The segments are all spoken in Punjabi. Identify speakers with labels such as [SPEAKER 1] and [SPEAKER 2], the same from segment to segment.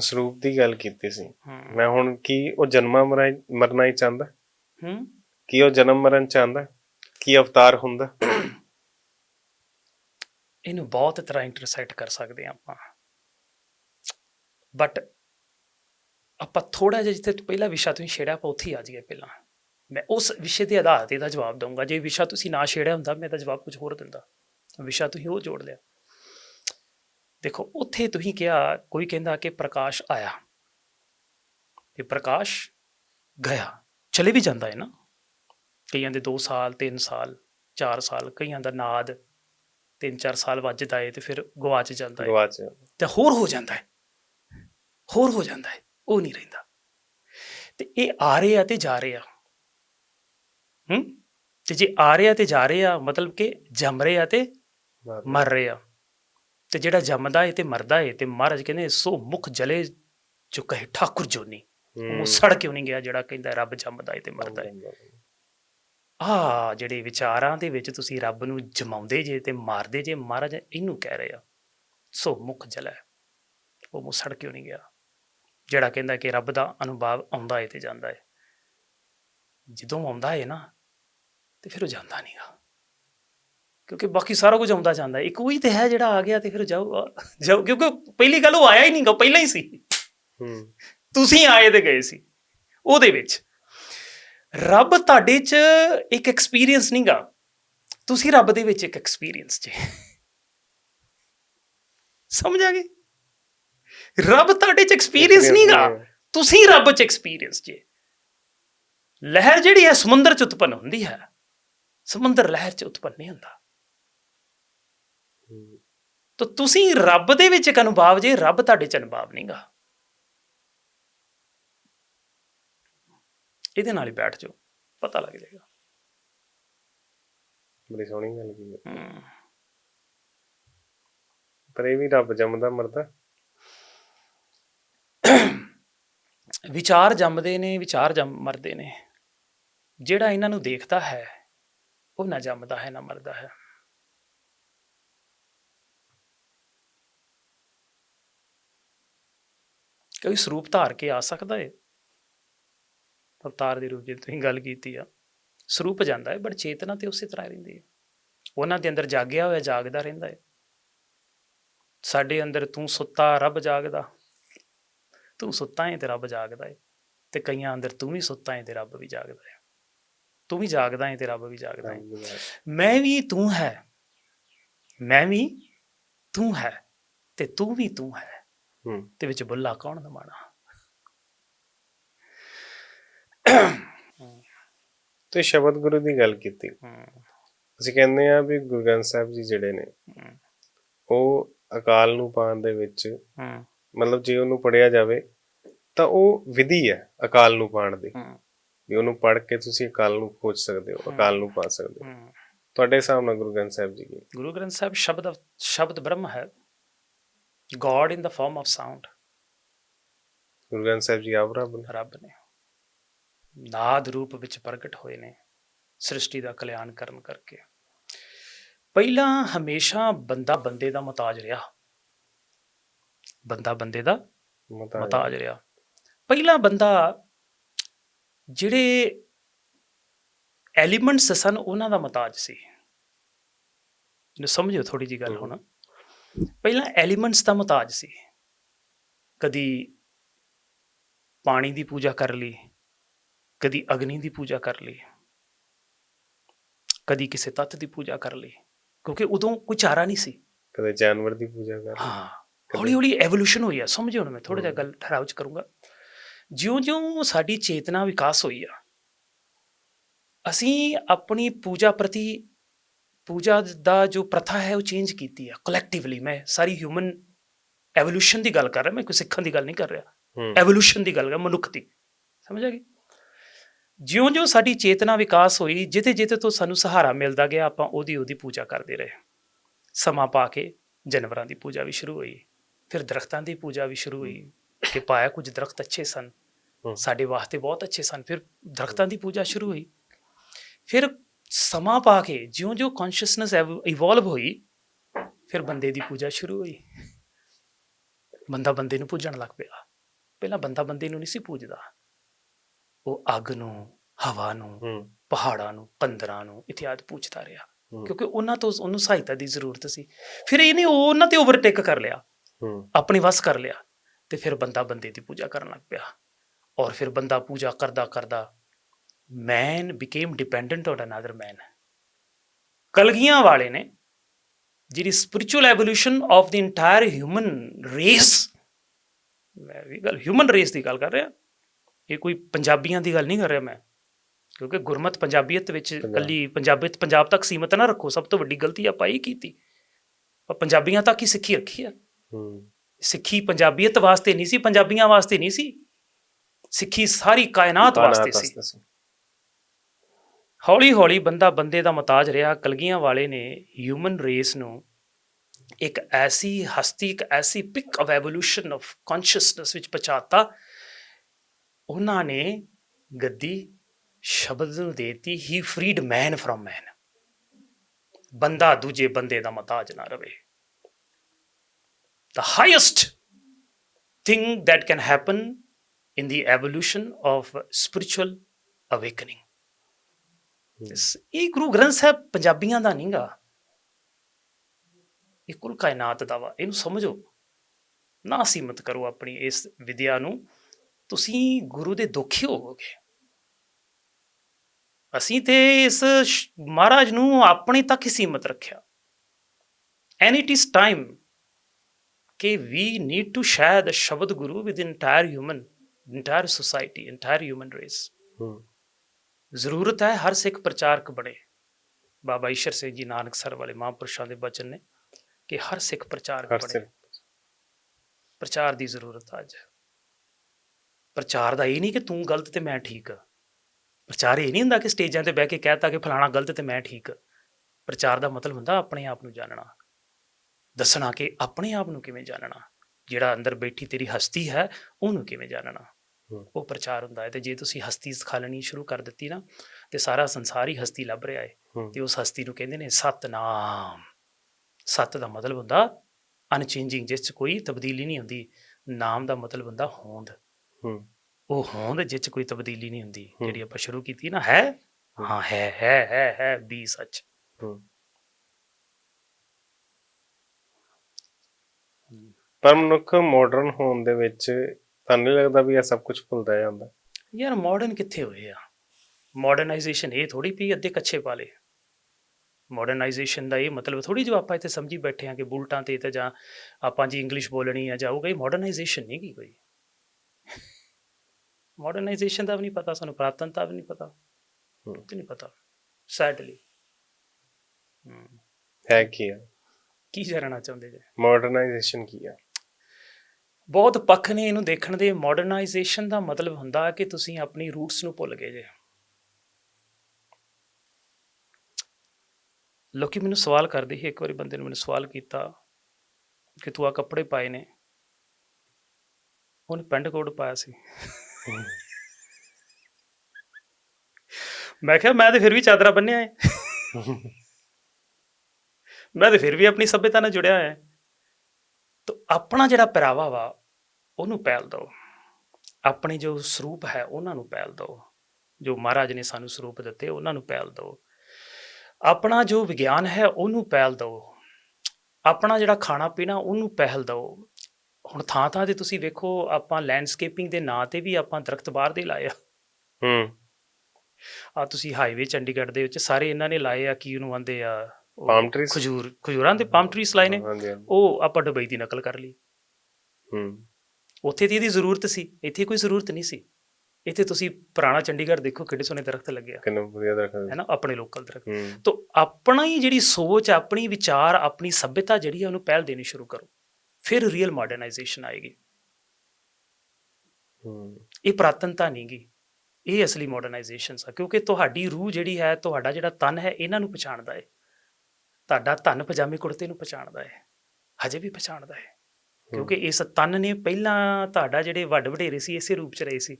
[SPEAKER 1] ਸਰੂਪ ਦੀ ਗੱਲ ਕੀਤੀ ਸੀ। ਮੈਂ ਹੁਣ ਕੀ ਉਹ ਜਨਮਾਂ ਮਰਾਂ- ਮਰਨਾ ਹੀ ਚਾਹੁੰਦਾ?
[SPEAKER 2] ਹੂੰ।
[SPEAKER 1] ਕੀ ਉਹ ਜਨਮ ਮਰਨ ਚਾਹੁੰਦਾ? ਕੀ ਅਵਤਾਰ ਹੁੰਦਾ?
[SPEAKER 2] ਇਹਨੂੰ ਬਹੁਤ ਤਰ੍ਹਾਂ ਇੰਟਰਸੈਕਟ ਕਰ ਸਕਦੇ ਹਾਂ ਆਪਾਂ। ਬਟ ਆਪਾਂ ਥੋੜਾ ਜਿਹਾ ਜਿੱਥੇ ਪਹਿਲਾ ਵਿਸ਼ਾ ਤੁਸੀਂ ਛੇੜਿਆ ਆਪਾਂ ਉੱਥੇ ਆ ਜਾਈਏ ਪਹਿਲਾਂ। ਮੈਂ ਉਸ ਵਿਸ਼ੇ ਦੇ ਆਧਾਰ ਤੇ ਇਹਦਾ ਜਵਾਬ ਦਊਂਗਾ। ਜੇ ਵਿਸ਼ਾ ਤੁਸੀਂ ਨਾ ਛੇੜਿਆ ਹੁੰਦਾ ਮੈਂ ਤਾਂ ਜਵਾਬ ਕੁਝ ਹੋਰ ਦਿੰਦਾ। ਵਿਸ਼ਾ ਤੁਸੀਂ ਉਹ ਜੋੜ ਲਿਆ। ਦੇਖੋ ਉੱਥੇ ਤੁਸੀਂ ਕਿਹਾ ਕੋਈ ਕਹਿੰਦਾ ਕਿ ਪ੍ਰਕਾਸ਼ ਆਇਆ। ਤੇ ਪ੍ਰਕਾਸ਼ ਗਿਆ। ਚਲੇ ਵੀ ਜਾਂਦਾ ਹੈ ਨਾ। ਕਈਆਂ ਦੇ 2 ਸਾਲ 3 ਸਾਲ 4 ਸਾਲ ਕਈਆਂ ਦਾ ਨਾਦ 3-4 ਸਾਲ ਵੱਜਦਾ ਹੈ ਤੇ ਫਿਰ ਗਵਾਚ ਜਾਂਦਾ ਹੈ।
[SPEAKER 1] ਗਵਾਚ
[SPEAKER 2] ਤੇ ਹੋਰ ਹੋ ਜਾਂਦਾ ਹੈ। ਹੋਰ ਹੋ ਜਾਂਦਾ ਹੈ। ਉਹ ਨਹੀਂ ਰਹਿੰਦਾ। ਤੇ ਇਹ ਆ ਰਹੇ ਆ ਤੇ ਜਾ ਰਹੇ ਆ। ਹੂੰ? ਤੇ ਜੇ ਆ ਰਹੇ ਆ ਤੇ ਜਾ ਰਹੇ ਆ ਮਤਲਬ ਕਿ ਜੰਮ ਰਹੇ ਆ ਤੇ
[SPEAKER 1] ਮਰ-
[SPEAKER 2] ਮਰ ਰਹੇ ਆ। ਤੇ ਜਿਹੜਾ ਜੰਮਦਾ ਹੈ ਤੇ ਮਰਦਾ ਹੈ ਤੇ ਮਹਾਰਾਜ ਕਹਿੰਦੇ ਸੋ ਮੁਖ ਜਲੇ ਜੋ ਕਹੇ ਠਾਕੁਰ ਜੋਨੀ। ਉਹ ਸੜ ਕਿਉਂ ਨਹੀਂ ਗਿਆ ਜਿਹੜਾ ਕਹਿੰਦਾ ਰੱਬ ਜੰਮਦਾ ਹੈ ਤੇ ਮਰਦਾ ਹੈ ਆ ਜਿਹੜੇ ਵਿਚਾਰਾਂ ਦੇ ਵਿੱਚ ਤੁਸੀਂ ਰੱਬ ਨੂੰ ਜਮਾਉਂਦੇ ਜੇ ਤੇ ਮਾਰਦੇ ਜੇ ਮਹਾਰਾਜ ਇਹਨੂੰ ਕਹਿ ਰਹੇ ਆ ਸੋ ਮੁਖ ਜਲੈ ਉਹ ਸੜ ਕਿਉਂ ਨਹੀਂ ਗਿਆ? ਜਿਹੜਾ ਕਹਿੰਦਾ ਕਿ ਰੱਬ ਦਾ ਅਨੁਭਵ ਆਉਂਦਾ ਹੈ ਤੇ ਜਾਂਦਾ ਹੈ ਜਦੋਂ ਆਉਂਦਾ ਹੈ ਨਾ ਤੇ ਫਿਰ ਉਹ ਜਾਂਦਾ ਨਹੀਂਗਾ ਕਿਉਂਕਿ ਬਾਕੀ ਸਾਰਾ ਕੁਝ ਆਉਂਦਾ ਜਾਂਦਾ। ਇੱਕ ਉਹੀ ਤੇ ਹੈ ਜਿਹੜਾ ਆ ਗਿਆ ਤੇ ਫਿਰ ਜਾਊਗਾ ਜਾਊ ਕਿਉਂਕਿ ਪਹਿਲੀ ਗੱਲ ਉਹ ਆਇਆ ਹੀ ਨਹੀਂਗਾ ਪਹਿਲਾਂ ਹੀ ਸੀ।
[SPEAKER 1] ਹੂੰ।
[SPEAKER 2] ਤੁਸੀਂ ਆਏ ਤੇ ਗਏ ਸੀ। ਉਹਦੇ ਵਿੱਚ ਰੱਬ ਤੁਹਾਡੇ 'ਚ ਇੱਕ ਐਕਸਪੀਰੀਅੰਸ ਨਹੀਂਗਾ। ਤੁਸੀਂ ਰੱਬ ਦੇ ਵਿੱਚ ਇੱਕ ਐਕਸਪੀਰੀਅੰਸ 'ਚ ਸਮਝ ਆ ਗਈ? ਰੱਬ ਤੁਹਾਡੇ 'ਚ ਐਕਸਪੀਰੀਅੰਸ ਨਹੀਂਗਾ। ਤੁਸੀਂ ਰੱਬ 'ਚ ਐਕਸਪੀਰੀਅੰਸ 'ਚ ਲਹਿਰ ਜਿਹੜੀ ਹੈ ਸਮੁੰਦਰ 'ਚ ਉਤਪੰਨ ਹੁੰਦੀ ਹੈ। ਸਮੁੰਦਰ ਲਹਿਰ 'ਚ ਉਤਪੰਨ ਨਹੀਂ ਹੁੰਦਾ। ਤਾਂ ਤੁਸੀਂ ਰੱਬ ਦੇ ਵਿੱਚ ਇੱਕ ਅਨੁਭਵ ਜੇ ਰੱਬ ਤੁਹਾਡੇ 'ਚ ਅਨੁਭਵ ਨਹੀਂਗਾ ਇਹਦੇ ਨਾਲ ਹੀ ਬੈਠ ਜਾਓ ਪਤਾ ਲੱਗ ਜਾਏਗਾ।
[SPEAKER 1] ਬੜੀ ਸੋਹਣੀ ਗੱਲ ਕੀ ਹੈ। ਪਰ ਇਹ ਵੀ ਰੱਬ ਜੰਮਦਾ ਮਰਦਾ।
[SPEAKER 2] ਵਿਚਾਰ ਜੰਮਦੇ ਨੇ ਵਿਚਾਰ ਜੰਮ ਮਰਦੇ ਨੇ। ਜਿਹੜਾ ਇਹਨਾਂ ਨੂੰ ਦੇਖਦਾ ਹੈ ਉਹ ਨਾ ਜੰਮਦਾ ਹੈ ਨਾ ਮਰਦਾ ਹੈ। ਕੋਈ ਸਰੂਪ ਧਾਰ ਕੇ ਆ ਸਕਦਾ ਹੈ ਅਵਤਾਰ ਦੇ ਰੂਪ ਜੇ ਤੁਸੀਂ ਗੱਲ ਕੀਤੀ ਆ ਸਰੂਪ ਜਾਂਦਾ ਹੈ ਬਟ ਚੇਤਨਾ ਤੇ ਉਸੇ ਤਰ੍ਹਾਂ ਰਹਿੰਦੀ ਹੈ ਉਹਨਾਂ ਦੇ ਅੰਦਰ ਜਾਗਿਆ ਹੋਇਆ ਜਾਗਦਾ ਰਹਿੰਦਾ ਹੈ ਸਾਡੇ ਅੰਦਰ ਤੂੰ ਸੁੱਤਾ ਰੱਬ ਜਾਗਦਾ। ਤੂੰ ਸੁੱਤਾ ਹੈ ਤੇ ਰੱਬ ਜਾਗਦਾ ਹੈ ਤੇ ਕਈਆਂ ਅੰਦਰ ਤੂੰ ਵੀ ਸੁੱਤਾ ਹੈ ਤੇ ਰੱਬ ਵੀ ਜਾਗਦਾ ਹੈ ਤੂੰ ਵੀ ਜਾਗਦਾ ਹੈ ਤੇ ਰੱਬ ਵੀ ਜਾਗਦਾ ਹੈ ਮੈਂ ਵੀ ਤੂੰ ਹੈ। ਮੈਂ ਵੀ ਤੂੰ ਹੈ ਤੇ ਤੂੰ ਵੀ ਤੂੰ ਹੂੰ। ਤੇ ਵਿੱਚ ਬੁੱਲਾ ਕੌਣ ਨਮਾਣਾ
[SPEAKER 1] ਤੇ ਸ਼ਬਦ ਗੁਰੂ ਦੀ ਗੱਲ ਕੀਤੀ। ਅਸੀਂ ਕਹਿੰਦੇ ਆ ਵੀ ਗੁਰੂ ਗ੍ਰੰਥ ਸਾਹਿਬ ਜੀ ਜਿਹੜੇ ਨੇ ਉਹ ਅਕਾਲ ਨੂੰ ਪਾਉਣ ਦੇ ਵਿੱਚ ਮਤਲਬ ਜੇ ਉਹਨੂੰ ਪੜਿਆ ਜਾਵੇ ਤਾਂ ਉਹ ਵਿਧੀ ਹੈ ਅਕਾਲ ਨੂੰ ਪਾਉਣ ਦੀ ਵੀ ਉਹਨੂੰ ਪੜ੍ਹ ਕੇ ਤੁਸੀਂ ਅਕਾਲ ਨੂੰ ਖੋਜ ਸਕਦੇ ਹੋ ਅਕਾਲ ਨੂੰ ਪਾ ਸਕਦੇ ਹੋ। ਤੁਹਾਡੇ ਹਿਸਾਬ ਨਾਲ ਗੁਰੂ ਗ੍ਰੰਥ ਸਾਹਿਬ ਜੀ ਕੀ?
[SPEAKER 2] ਗੁਰੂ ਗ੍ਰੰਥ ਸਾਹਿਬ ਸ਼ਬਦ ਸ਼ਬਦ ਬ੍ਰਹਮ ਹੈ। God in the form of sound
[SPEAKER 1] Guru Granth Sahib ji ਆਪ ਰੱਬ ਨੇ।
[SPEAKER 2] ਰੱਬ ਨੇ। ਨਾਦ ਰੂਪ ਵਿੱਚ ਪ੍ਰਗਟ ਹੋਏ ਨੇ ਸ੍ਰਿਸ਼ਟੀ ਦਾ ਕਲਿਆਣ ਕਰਨ ਕਰਕੇ। ਪਹਿਲਾਂ ਹਮੇਸ਼ਾ ਬੰਦਾ ਬੰਦੇ ਦਾ ਮੁਤਾਜ ਰਿਹਾ। ਬੰਦਾ ਬੰਦੇ ਦਾ
[SPEAKER 1] ਮਤਾ
[SPEAKER 2] ਮੁਤਾਜ ਰਿਹਾ। ਪਹਿਲਾ ਬੰਦਾ ਜਿਹੜੇ ਐਲੀਮੈਂਟਸ ਸਨ ਉਹਨਾਂ ਦਾ ਮੁਤਾਜ ਸੀ। ਇਹਨੂੰ ਸਮਝੋ ਥੋੜੀ ਜੀ ਗੱਲ ਹੁਣ। ਪਹਿਲਾਂ ਐਲੀਮੈਂਟਸ ਦਾ ਮੁਤਾਜ ਸੀ। ਕਦੀ ਪਾਣੀ ਦੀ ਪੂਜਾ ਕਰ ਲਈ ਕਦੀ ਅਗਨੀ ਦੀ ਪੂਜਾ ਕਰ ਲਈ ਕਦੀ ਕਿਸੇ ਤੱਤ ਦੀ ਪੂਜਾ ਕਰ ਲਈ ਕਿਉਂਕਿ ਉਦੋਂ ਕੋਈ ਚਾਰਾ ਨਹੀਂ ਸੀ।
[SPEAKER 1] ਕਦੇ ਜਾਨਵਰ ਦੀ ਪੂਜਾ ਕਰ
[SPEAKER 2] ਹਾਂ ਹੌਲੀ ਹੌਲੀ ਐਵੋਲੂਸ਼ਨ ਹੋਈ ਆ ਸਮਝਿਓ ਨਾ ਮੈਂ ਥੋੜਾ ਜਿਹਾ। ਗੱਲ ਠਹਿਰਾਵ ਚ ਕਰੂੰਗਾ। ਜਿਉਂ-ਜਿਉਂ ਸਾਡੀ ਚੇਤਨਾ ਵਿਕਾਸ ਹੋਈ ਆ ਅਸੀਂ ਆਪਣੀ ਪੂਜਾ ਪ੍ਰਤੀ ਪੂਜਾ ਦਾ ਜੋ ਪ੍ਰਥਾ ਹੈ ਉਹ ਚੇਂਜ ਕੀਤੀ ਆ ਕਲੈਕਟਿਵਲੀ ਮੈਂ ਸਾਰੀ ਹਿਊਮਨ ਐਵੋਲੂਸ਼ਨ ਦੀ ਗੱਲ ਕਰ ਰਿਹਾ ਮੈਂ ਕੋਈ ਸਿੱਖਣ ਦੀ ਗੱਲ ਨਹੀਂ ਕਰ ਰਿਹਾ।
[SPEAKER 1] ਹੂੰ।
[SPEAKER 2] ਐਵੋਲੂਸ਼ਨ ਦੀ ਗੱਲ ਕਰ ਮਨੁੱਖ ਦੀ। ਸਮਝ ਆ ਗਈ? ਜਿਉਂ-ਜਿਉਂ ਸਾਡੀ ਚੇਤਨਾ ਵਿਕਾਸ ਹੋਈ ਜਿੱਥੇ ਜਿੱਥੇ ਤੋਂ ਸਾਨੂੰ ਸਹਾਰਾ ਮਿਲਦਾ ਗਿਆ ਆਪਾਂ ਉਹਦੀ ਉਹਦੀ ਪੂਜਾ ਕਰਦੇ ਰਹੇ। ਸਮਾਂ ਪਾ ਕੇ ਜਾਨਵਰਾਂ ਦੀ ਪੂਜਾ ਵੀ ਸ਼ੁਰੂ ਹੋਈ ਫਿਰ ਦਰਖਤਾਂ ਦੀ ਪੂਜਾ ਵੀ ਸ਼ੁਰੂ ਹੋਈ ਕਿ ਪਾਇਆ ਕੁਝ ਦਰਖਤ ਅੱਛੇ ਸਨ। ਸਾਡੇ ਵਾਸਤੇ ਬਹੁਤ ਅੱਛੇ ਸਨ ਫਿਰ ਦਰਖਤਾਂ ਦੀ ਪੂਜਾ ਸ਼ੁਰੂ ਹੋਈ। ਫਿਰ ਸਮਾਂ ਪਾ ਕੇ ਜਿਉਂ-ਜਿਉਂ ਕੌਨਸ਼ੀਅਸਨੈਸ ਇਵੋਲਵ ਹੋਈ ਫਿਰ ਬੰਦੇ ਦੀ ਪੂਜਾ ਸ਼ੁਰੂ ਹੋਈ। ਬੰਦਾ ਬੰਦੇ ਨੂੰ ਪੂਜਣ ਲੱਗ ਪਿਆ। ਪਹਿਲਾਂ ਬੰਦਾ ਬੰਦੇ ਨੂੰ ਨਹੀਂ ਸੀ ਪੂਜਦਾ। ਉਹ ਅੱਗ ਨੂੰ ਹਵਾ ਨੂੰ ਪਹਾੜਾਂ ਨੂੰ ਕੰਦਰਾਂ ਨੂੰ ਇਤਿਆਦ ਪੂਜਦਾ ਰਿਹਾ। ਕਿਉਂਕਿ ਉਹਨਾਂ ਤੋਂ ਉਹਨੂੰ ਸਹਾਇਤਾ ਦੀ ਜ਼ਰੂਰਤ ਸੀ। ਫਿਰ ਇਹਨੇ ਉਹਨਾਂ ਤੇ ਓਵਰਟੇਕ ਕਰ ਲਿਆ। ਆਪਣੀ ਵਸ ਕਰ ਲਿਆ। ਤੇ ਫਿਰ ਬੰਦਾ ਬੰਦੇ ਦੀ ਪੂਜਾ ਕਰਨ ਲੱਗ ਪਿਆ। ਔਰ ਫਿਰ ਬੰਦਾ ਪੂਜਾ ਕਰਦਾ ਕਰਦਾ man became dependent on another man ਕਲਗੀਆਂ ਵਾਲੇ ਨੇ ਜਿਹੜੀ spiritual evolution of the entire human race ਮੈਂ ਵੀ ਗੱਲ ਹਿਊਮਨ ਰੇਸ ਦੀ ਗੱਲ ਕਰ ਰਿਹਾ ਇਹ ਕੋਈ ਪੰਜਾਬੀਆਂ ਦੀ ਗੱਲ ਨਹੀਂ ਕਰ ਰਿਹਾ ਮੈਂ ਕਿਉਂਕਿ ਗੁਰਮਤ ਪੰਜਾਬੀਅਤ ਵਿੱਚ
[SPEAKER 1] ਪੰਜਾਬ।
[SPEAKER 2] ਕੱਲੀ ਪੰਜਾਬੀਅਤ ਪੰਜਾਬ ਤੱਕ ਸੀਮਤ ਨਾ ਰੱਖੋ ਸਭ ਤੋਂ ਵੱਡੀ ਗਲਤੀ ਆਪਾਂ ਇਹ ਕੀਤੀ ਆਪਾਂ ਪੰਜਾਬੀਆਂ ਤੱਕ ਹੀ ਸਿੱਖੀ ਰੱਖੀ ਆ
[SPEAKER 1] ਹੂੰ
[SPEAKER 2] ਸਿੱਖੀ ਪੰਜਾਬੀਅਤ ਵਾਸਤੇ ਨਹੀਂ ਸੀ ਪੰਜਾਬੀਆਂ ਵਾਸਤੇ ਨਹੀਂ ਸੀ ਸਿੱਖੀ ਸਾਰੀ ਕਾਇਨਾਤ ਵਾਸਤੇ ਸੀ ਹੌਲੀ ਹੌਲੀ ਬੰਦਾ ਬੰਦੇ ਦਾ ਮਤਾਜ ਰਿਹਾ। ਕਲਗੀਆਂ ਵਾਲੇ ਨੇ ਹਿਊਮਨ ਰੇਸ ਨੂੰ ਇੱਕ ਐਸੀ ਹਸਤੀ, ਇੱਕ ਐਸੀ peak of evolution of consciousness ਵਿੱਚ ਪਹੁੰਚਾਤਾ। ਉਹਨਾਂ ਨੇ ਗੱਦੀ ਸ਼ਬਦ ਨੂੰ ਦੇਤੀ ਹੀ ਫਰੀਡ ਮੈਨ ਫਰਮ ਮੈਨ ਬੰਦਾ ਦੂਜੇ ਬੰਦੇ ਦਾ ਮਤਾਜ ਨਾ ਰਵੇ। The highest thing that can happen in the evolution of spiritual awakening. ਇਹ ਗੁਰੂ ਗ੍ਰੰਥ ਸਾਹਿਬ ਪੰਜਾਬੀਆਂ ਦਾ ਨਹੀਂਗਾ ਇਹ ਕੁੱਲ ਕਾਇਨਾਤ ਦਾ ਵਾ, ਇਹਨੂੰ ਸਮਝੋ। ਨਾ ਸੀਮਤ ਕਰੋ ਆਪਣੀ ਇਸ ਵਿਦਿਆ ਨੂੰ। ਤੁਸੀਂ ਗੁਰੂ ਦੇ ਦੁਖੀ ਹੋਵੋਗੇ। ਅਸੀਂ ਤੇ ਇਸ ਮਹਾਰਾਜ ਨੂੰ ਆਪਣੇ ਤੱਕ ਹੀ ਸੀਮਤ ਰੱਖਿਆ। ਐਂਡ ਇਟ ਇਜ਼ ਟਾਈਮ ਕਿ we need to share the shabad Guru with entire human entire entire entire human race
[SPEAKER 1] ਹੂੰ।
[SPEAKER 2] ਜ਼ਰੂਰਤ ਹੈ ਹਰ ਸਿੱਖ ਪ੍ਰਚਾਰਕ ਬਣੇ। ਬਾਬਾ ਈਸ਼ਰ ਸਿੰਘ ਜੀ ਨਾਨਕਸਰ ਵਾਲੇ ਮਹਾਂਪੁਰਸ਼ਾਂ ਦੇ ਬਚਨ ਨੇ ਕਿ ਹਰ ਸਿੱਖ ਪ੍ਰਚਾਰਕ ਬਣੇ। ਪ੍ਰਚਾਰ ਦੀ ਜ਼ਰੂਰਤ ਅੱਜ। ਪ੍ਰਚਾਰ ਦਾ ਇਹ ਨਹੀਂ ਕਿ ਤੂੰ ਗਲਤ ਤੇ ਮੈਂ ਠੀਕ ਪ੍ਰਚਾਰ ਇਹ ਨਹੀਂ ਹੁੰਦਾ ਕਿ ਸਟੇਜਾਂ ਤੇ ਬਹਿ ਕੇ ਕਹਿਤਾ ਕਿ ਫਲਾਣਾ ਗਲਤ ਤੇ ਮੈਂ ਠੀਕ ਪ੍ਰਚਾਰ ਦਾ ਮਤਲਬ ਹੁੰਦਾ ਆਪਣੇ ਆਪ ਨੂੰ ਜਾਣਨਾ ਦੱਸਣਾ ਕਿ ਆਪਣੇ ਆਪ ਨੂੰ ਕਿਵੇਂ ਜਾਣਨਾ ਜਿਹੜਾ ਅੰਦਰ ਬੈਠੀ ਤੇਰੀ ਹਸਤੀ ਹੈ ਉਹਨੂੰ ਕਿਵੇਂ ਜਾਣਨਾ। ਉਹ ਪ੍ਰਚਾਰ ਹੁੰਦਾ ਹੈ ਤੇ ਜੇ ਤੁਸੀਂ ਹਸਤੀ ਸਿਖਾਲਣੀ ਸ਼ੁਰੂ ਕਰ ਦਿੱਤੀ ਨਾ ਤੇ ਸਾਰਾ ਸੰਸਾਰ ਹੀ ਹਸਤੀ ਲੱਭ ਰਿਹਾ ਹੈ। ਤੇ ਉਸ ਹਸਤੀ ਨੂੰ ਕਹਿੰਦੇ ਨੇ ਸਤਨਾਮ। ਸਤ ਦਾ ਮਤਲਬ ਹੁੰਦਾ ਅਨਚੇਂਜਿੰਗ ਜਿਸ ਚ ਕੋਈ ਤਬਦੀਲੀ ਨਹੀਂ ਹੁੰਦੀ। ਨਾਮ ਦਾ ਮਤਲਬ ਹੁੰਦਾ ਹੋਂਦ। ਉਹ ਹੋਂਦ ਜਿਸ ਚ ਕੋਈ ਤਬਦੀਲੀ ਨਹੀਂ ਹੁੰਦੀ। ਜਿਹੜੀ ਆਪਾਂ ਸ਼ੁਰੂ ਕੀਤੀ ਨਾ ਹੈ? ਹਾਂ। ਹੈ ਹੈ ਹੈ ਹੈ ਵੀ ਸੱਚ।
[SPEAKER 1] ਪਰ ਮਨੁੱਖ ਮਾਡਰਨ ਹੋਣ ਦੇ ਵਿੱਚ ਤੁਹਾਨੂੰ ਨਹੀਂ ਲੱਗਦਾ ਵੀ ਇਹ ਸਭ ਕੁਝ ਭੁੱਲਦਾ ਜਾਂਦਾ
[SPEAKER 2] ਯਾਰ ਮਾਡਰਨ ਕਿੱਥੇ ਹੋਏ ਆ? ਮਾਡਰਨਾਈਜੇਸ਼ਨ ਇਹ ਥੋੜੀ ਵੀ ਅੱਧੇ ਕੱਚੇ ਪਾਲੇ ਮਾਡਰਨਾਈਜੇਸ਼ਨ ਦਾ ਇਹ ਮਤਲਬ ਥੋੜੀ ਜੋ ਆਪਾਂ ਇੱਥੇ ਸਮਝੀ ਬੈਠੇ ਆ ਕਿ ਬੁਲਟਾਂ ਤੇ ਤੇ ਜਾਂ ਆਪਾਂ ਜੀ ਇੰਗਲਿਸ਼ ਬੋਲਣੀ ਆ ਜਾਊਗਾ ਇਹ ਮਾਡਰਨਾਈਜੇਸ਼ਨ ਨਹੀਂ ਕੀ ਕੋਈ? ਮਾਡਰਨਾਈਜੇਸ਼ਨ ਦਾ ਵੀ ਨਹੀਂ ਪਤਾ ਸਾਨੂੰ ਪ੍ਰਾਤਨਤਾ ਵੀ ਨਹੀਂ ਪਤਾ।
[SPEAKER 1] ਹੂੰ।
[SPEAKER 2] ਤੇ ਨਹੀਂ ਪਤਾ ਸੈਡਲੀ
[SPEAKER 1] ਹੈ। ਕੀ ਹੈ
[SPEAKER 2] ਕੀ ਜਾਣਨਾ ਚਾਹੁੰਦੇ ਜੇ?
[SPEAKER 1] ਮਾਡਰਨਾਈਜੇਸ਼ਨ ਕੀ ਹੈ
[SPEAKER 2] ਬਹੁਤ ਪੱਖ ਨੇ ਇਹਨੂੰ ਦੇਖਣ ਦੇ। ਮਾਡਰਨਾਈਜੇਸ਼ਨ ਦਾ ਮਤਲਬ ਹੁੰਦਾ ਕਿ ਤੁਸੀਂ ਆਪਣੀ ਰੂਟਸ ਨੂੰ ਭੁੱਲ ਗਏ ਜੇ। ਲੋਕੀ ਮੈਨੂੰ ਸਵਾਲ ਕਰਦੇ ਸੀ, ਇੱਕ ਵਾਰੀ ਬੰਦੇ ਨੇ ਮੈਨੂੰ ਸਵਾਲ ਕੀਤਾ ਕਿ ਤੂੰ ਆ ਕੱਪੜੇ ਪਾਏ ਨੇ। ਉਹਨੇ ਪੈਂਟ ਕੋਟ ਪਾਇਆ ਸੀ। ਮੈਂ ਕਿਹਾ, ਮੈਂ ਤੇ ਫਿਰ ਵੀ ਚਾਦਰਾ ਬੰਨਿਆ ਹੈ ਮੈਂ ਤੇ ਫਿਰ ਵੀ ਆਪਣੀ ਸਭਿਅਤਾ ਨਾਲ ਜੁੜਿਆ ਹੋਇਆ। ਤਾਂ ਆਪਣਾ ਜਿਹੜਾ ਪਹਿਰਾਵਾ ਵਾ ਉਹਨੂੰ ਪਹਿਲ ਦਿਓ ਆਪਣੇ ਜੋ ਸਰੂਪ ਹੈ ਉਹਨਾਂ ਨੂੰ ਪਹਿਲ ਦਿਓ ਜੋ ਮਹਾਰਾਜ ਨੇ ਸਾਨੂੰ ਸਰੂਪ ਦਿੱਤੇ ਉਹਨਾਂ ਨੂੰ ਪਹਿਲ ਦਿਓ ਆਪਣਾ ਜੋ ਵਿਗਿਆਨ ਹੈ ਉਹਨੂੰ ਪਹਿਲ ਦਿਓ ਆਪਣਾ ਜਿਹੜਾ ਖਾਣਾ ਪੀਣਾ ਉਹਨੂੰ ਪਹਿਲ ਦਿਓ ਹੁਣ ਥਾਂ ਥਾਂ ਤੇ ਤੁਸੀਂ ਵੇਖੋ ਆਪਾਂ ਲੈਂਡਸਕੇਪਿੰਗ ਦੇ ਨਾਂ ਤੇ ਵੀ ਆਪਾਂ ਦਰਖਤ ਬਾਹਰ ਦੇ ਲਾਏ ਆ।
[SPEAKER 1] ਹੂੰ।
[SPEAKER 2] ਆ ਤੁਸੀਂ ਹਾਈਵੇ ਚੰਡੀਗੜ੍ਹ ਦੇ ਵਿੱਚ ਸਾਰੇ ਇਹਨਾਂ ਨੇ ਲਾਏ ਆ ਕੀ ਉਹਨੂੰ ਆਂਦੇ ਆ
[SPEAKER 1] ਪਾਮ ਟਰੀਸ
[SPEAKER 2] ਖਜੂਰ ਖਜੂਰਾਂ ਦੇ ਪਾਮ ਟਰੀਸ ਲਾਏ ਨੇ। ਉਹ ਆਪਾਂ ਦੁਬਈ ਦੀ ਨਕਲ ਕਰ ਲਈ।
[SPEAKER 1] ਹੂੰ।
[SPEAKER 2] ਉੱਥੇ ਤੇ ਇਹਦੀ ਜ਼ਰੂਰਤ ਸੀ ਇੱਥੇ ਕੋਈ ਜ਼ਰੂਰਤ ਨਹੀਂ ਸੀ। ਇੱਥੇ ਤੁਸੀਂ ਪੁਰਾਣਾ ਚੰਡੀਗੜ੍ਹ ਦੇਖੋ ਕਿੱਡੇ ਸੋਹਣੇ ਦਰਖਤ ਲੱਗੇ ਆ।
[SPEAKER 1] ਕਿੰਨਾ ਵਧੀਆ ਦਰਖਤ
[SPEAKER 2] ਹੈ ਨਾ ਆਪਣੇ ਲੋਕਲ ਦਰਖਤ। ਤਾਂ ਆਪਣਾ ਹੀ ਜਿਹੜੀ ਸੋਚ ਆਪਣੀ ਵਿਚਾਰ ਆਪਣੀ ਸਭਿਅਤਾ ਜਿਹੜੀ ਆ ਉਹਨੂੰ ਪਹਿਲ ਦੇਣੀ ਸ਼ੁਰੂ ਕਰੋ। ਫਿਰ ਰੀਅਲ ਮਾਡਰਨਾਈਜੇਸ਼ਨ ਆਏਗੀ। ਇਹ ਪ੍ਰਾਤਨਤਾ ਨਹੀਂਗੀ ਇਹ ਅਸਲੀ ਮਾਡਰਨਾਈਜੇਸ਼ਨ ਆ ਕਿਉਂਕਿ ਤੁਹਾਡੀ ਰੂਹ ਜਿਹੜੀ ਹੈ ਤੁਹਾਡਾ ਜਿਹੜਾ ਤਨ ਹੈ ਇਹਨਾਂ ਨੂੰ ਪਛਾਣਦਾ ਹੈ ਤੁਹਾਡਾ ਤਨ ਪਜਾਮੇ ਕੁੜਤੇ ਨੂੰ ਪਛਾਣਦਾ ਹੈ ਹਜੇ ਵੀ ਪਛਾਣਦਾ ਹੈ ਕਿਉਂਕਿ ਇਸ ਤਨ ਨੇ ਪਹਿਲਾਂ ਤੁਹਾਡਾ ਜਿਹੜੇ ਵੱਡ ਵਡੇਰੇ ਸੀ ਇਸੇ ਰੂਪ ਚ ਰਹੇ ਸੀ।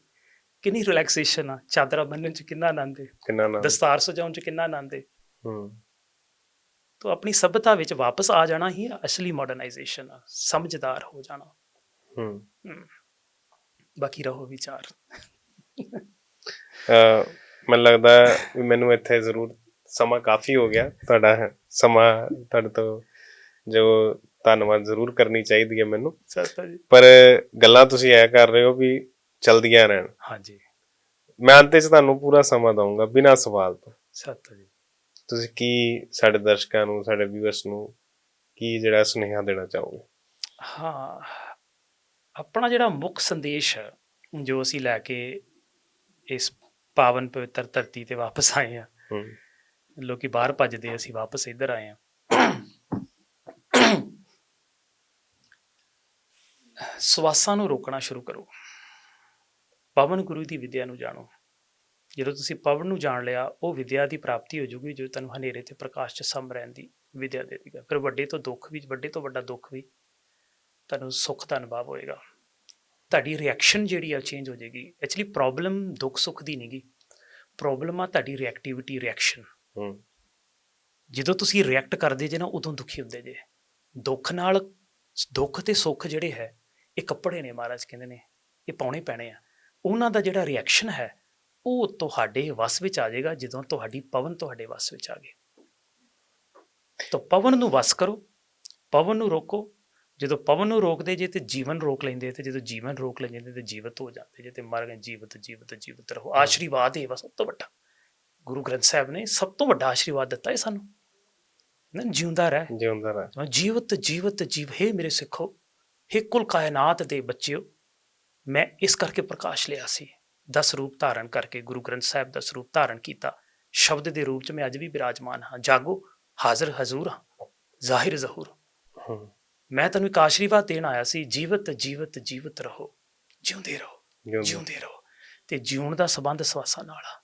[SPEAKER 2] ਕਿੰਨੀ ਰਿਲੈਕਸੇਸ਼ਨ ਆ ਚਾਦਰਾ ਬੰਨਣ ਚ ਕਿੰਨਾ ਆਨੰਦ ਹੈ
[SPEAKER 1] ਕਿੰਨਾ ਨਾ
[SPEAKER 2] ਦਸਤਾਰ ਸਜਾਉਣ ਚ ਕਿੰਨਾ ਆਨੰਦ ਹੈ
[SPEAKER 1] ਹੂੰ।
[SPEAKER 2] ਤਾਂ ਆਪਣੀ ਸਭਿਅਤਾ ਵਿੱਚ ਵਾਪਸ ਆ ਜਾਣਾ ਹੀ ਅਸਲੀ ਮਾਡਰਨਾਈਜੇਸ਼ਨ ਆ ਸਮਝਦਾਰ ਹੋ ਜਾਣਾ।
[SPEAKER 1] ਹੂੰ।
[SPEAKER 2] ਬਾਕੀ ਰਹੋ ਵਿਚਾਰ।
[SPEAKER 1] ਅਹ ਮੈਨੂੰ ਲੱਗਦਾ ਵੀ ਮੈਨੂੰ ਇੱਥੇ ਜ਼ਰੂਰ ਸਮਾਂ ਕਾਫੀ ਹੋ ਗਿਆ। ਤੁਹਾਡਾ ਸਮਾਂ ਤੁਹਾਡੇ ਤੋਂ ਜੋ ਧੰਨਵਾਦ ਜ਼ਰੂਰ ਕਰਨੀ ਚਾਹੀਦੀ ਹੈ ਮੈਨੂੰ।
[SPEAKER 2] ਸਤਿ ਜੀ।
[SPEAKER 1] ਪਰ ਗੱਲਾਂ ਤੁਸੀਂ ਐ ਕਰ ਰਹੇ ਹੋ ਵੀ ਚਲਦੀਆਂ ਰਹਿਣ।
[SPEAKER 2] ਹਾਂਜੀ।
[SPEAKER 1] ਮੈਂ ਅੰਤ 'ਚ ਤੁਹਾਨੂੰ ਪੂਰਾ ਸਮਾਂ ਦਊਂਗਾ ਬਿਨਾਂ ਸਵਾਲ ਤੋਂ।
[SPEAKER 2] ਸਤਿ ਜੀ।
[SPEAKER 1] ਤੁਸੀਂ ਕੀ ਸਾਡੇ ਦਰਸ਼ਕਾਂ ਨੂੰ ਸਾਡੇ ਵਿਊਅਰਸ ਨੂੰ ਕੀ ਜਿਹੜਾ ਸੁਨੇਹਾ ਦੇਣਾ ਚਾਹੋਗੇ?
[SPEAKER 2] ਹਾਂ ਆਪਣਾ ਜਿਹੜਾ ਮੁੱਖ ਸੰਦੇਸ਼ ਹੈ ਜੋ ਅਸੀਂ ਲੈ ਕੇ ਇਸ ਪਾਵਨ ਪਵਿੱਤਰ ਧਰਤੀ ਤੇ ਵਾਪਸ ਆਏ ਆ
[SPEAKER 1] ਹੂੰ।
[SPEAKER 2] ਲੋਕੀ ਬਾਹਰ ਭੱਜਦੇ ਅਸੀਂ ਵਾਪਸ ਇੱਧਰ ਆਏ ਆ ਸਵਾਸਾਂ ਨੂੰ ਰੋਕਣਾ ਸ਼ੁਰੂ ਕਰੋ। ਪਵਨ ਗੁਰੂ ਦੀ ਵਿਦਿਆ ਨੂੰ ਜਾਣੋ। ਜਦੋਂ ਤੁਸੀਂ ਪਵਨ ਨੂੰ ਜਾਣ ਲਿਆ ਉਹ ਵਿਦਿਆ ਦੀ ਪ੍ਰਾਪਤੀ ਹੋ ਜੂਗੀ ਜੋ ਤੁਹਾਨੂੰ ਹਨੇਰੇ ਤੇ ਪ੍ਰਕਾਸ਼ 'ਚ ਸਮ ਰਹਿਣ ਦੀ ਵਿਦਿਆ ਦੇ ਦੇਗਾ। ਫਿਰ ਵੱਡੇ ਤੋਂ ਦੁੱਖ ਵੀ ਵੱਡੇ ਤੋਂ ਵੱਡਾ ਦੁੱਖ ਵੀ ਤੁਹਾਨੂੰ ਸੁੱਖ ਦਾ ਅਨੁਭਵ ਹੋਏਗਾ। ਤੁਹਾਡੀ ਰਿਐਕਸ਼ਨ ਜਿਹੜੀ ਆ ਚੇਂਜ ਹੋ ਜਾਏਗੀ। ਐਕਚੁਅਲੀ ਪ੍ਰੋਬਲਮ ਦੁੱਖ ਸੁੱਖ ਦੀ ਨਹੀਂਗੀ ਪ੍ਰੋਬਲਮ ਆ ਤੁਹਾਡੀ ਰਿਐਕਟੀਵਿਟੀ ਰਿਐਕਸ਼ਨ
[SPEAKER 1] ਹੂੰ।
[SPEAKER 2] ਜਦੋਂ ਤੁਸੀਂ ਰਿਐਕਟ ਕਰਦੇ ਜੇ ਨਾ ਉਦੋਂ ਦੁਖੀ ਹੁੰਦੇ ਜੇ। ਦੁੱਖ ਨਾਲ ਦੁੱਖ ਤੇ ਸੁੱਖ ਜਿਹੜੇ ਹੈ ਇਹ ਕੱਪੜੇ ਨੇ ਮਹਾਰਾਜ ਕਹਿੰਦੇ ਨੇ ਇਹ ਪਾਉਣੇ ਪੈਣੇ ਆ। ਉਹਨਾਂ ਦਾ ਜਿਹੜਾ ਰਿਐਕਸ਼ਨ ਹੈ ਉਹ ਤੁਹਾਡੇ ਵਸ ਵਿੱਚ ਆ ਜਾਏਗਾ ਜਦੋਂ ਤੁਹਾਡੀ ਪਵਨ ਤੁਹਾਡੇ ਵਸ ਵਿੱਚ ਆ ਗਏ। ਤਾਂ ਪਵਨ ਨੂੰ ਵਸ ਕਰੋ ਪਵਨ ਨੂੰ ਰੋਕੋ। ਜਦੋਂ ਪਵਨ ਨੂੰ ਰੋਕਦੇ ਜੇ ਤੇ ਜੀਵਨ ਰੋਕ ਲੈਂਦੇ ਤੇ ਜਦੋਂ ਜੀਵਨ ਰੋਕ ਲੈ ਜਾਂਦੇ ਤੇ ਜੀਵਤ ਹੋ ਜਾਂਦੇ ਜੇ ਤੇ ਮਰ ਗਏ ਜੀਵਤ ਜੀਵਤ ਜੀਵਤ ਰਹੋ। ਆਸ਼ੀਰਵਾਦ ਇਹ ਵਾ ਸਭ ਤੋਂ ਵੱਡਾ। ਗੁਰੂ ਗ੍ਰੰਥ ਸਾਹਿਬ ਨੇ ਸਭ ਤੋਂ ਵੱਡਾ ਆਸ਼ੀਰਵਾਦ ਦਿੱਤਾ ਹੈ ਸਾਨੂੰ। ਨਾ ਜਿਉਂਦਾ ਰਹਿ।
[SPEAKER 1] ਜਿਉਂਦਾ ਰਹਿ।
[SPEAKER 2] ਜੀਵਤ ਜੀਵਤ ਜੀਵ ਹੈ ਮੇਰੇ ਸਿੱਖੋ। ਕੁਲ ਕਾਇਨਾਤ ਦੇ ਬੱਚਿਓ ਮੈਂ ਇਸ ਕਰਕੇ ਪ੍ਰਕਾਸ਼ ਲਿਆ ਸੀ। ਦਸ ਰੂਪ ਧਾਰਨ ਕਰਕੇ ਗੁਰੂ ਗ੍ਰੰਥ ਸਾਹਿਬ ਦਾ ਸਰੂਪ ਧਾਰਨ ਕੀਤਾ। ਸ਼ਬਦ ਦੇ ਰੂਪ ਚ ਮੈਂ ਅੱਜ ਵੀ ਬਿਰਾਜਮਾਨ ਹਾਂ। ਜਾਗੋ ਹਾਜ਼ਰ ਹਜ਼ੂਰ ਹਾਂ। ਜ਼ਾਹਿਰ ਜ਼ਹੂਰ। ਮੈਂ ਤੁਹਾਨੂੰ ਇੱਕ ਆਸ਼ੀਰਵਾਦ ਦੇਣ ਆਇਆ ਸੀ। ਜੀਵਤ ਜੀਵਤ ਜੀਵਤ ਰਹੋ। ਜਿਉਂਦੇ ਰਹੋ। ਜਿਉਂਦੇ ਰਹੋ। ਤੇ ਜਿਉਣ ਦਾ ਸਬੰਧ ਸਵਾਸਾਂ ਨਾਲ ਆ।